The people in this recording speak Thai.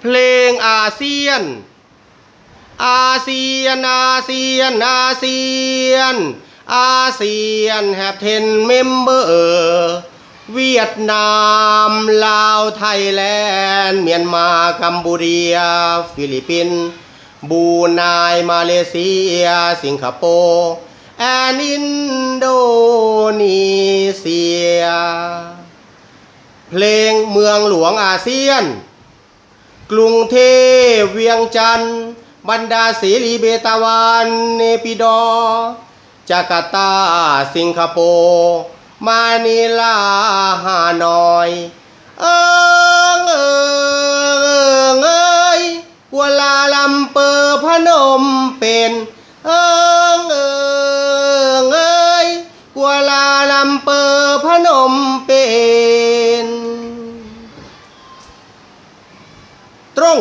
เพลงอาเซียน อาเซียน อาเซียน อาเซียน อาเซียนแฮปเทนเมมเบอร์เวียดนาม ลาว ไทยแลนด์ เมียนมา กัมพูเดีย ฟิลิปปินส์บรูไนมาเลเซีย สิงคโปร์แอนอินโดนีเซีย เพลงเมืองหลวงอาเซียน กรุงเทพเวียงจันทร์บรรดาเสรีเบตาวันเนปิดอ จาการ์ตา สิงคโปร์มานิลาฮานอย เอิงเอิงเอิงเอ้ยกัวลาลัมเปอร์พนมเป็นเอิงเอิงเอ้ยกัวลาลัมเปอร์พนมเป็น ตรง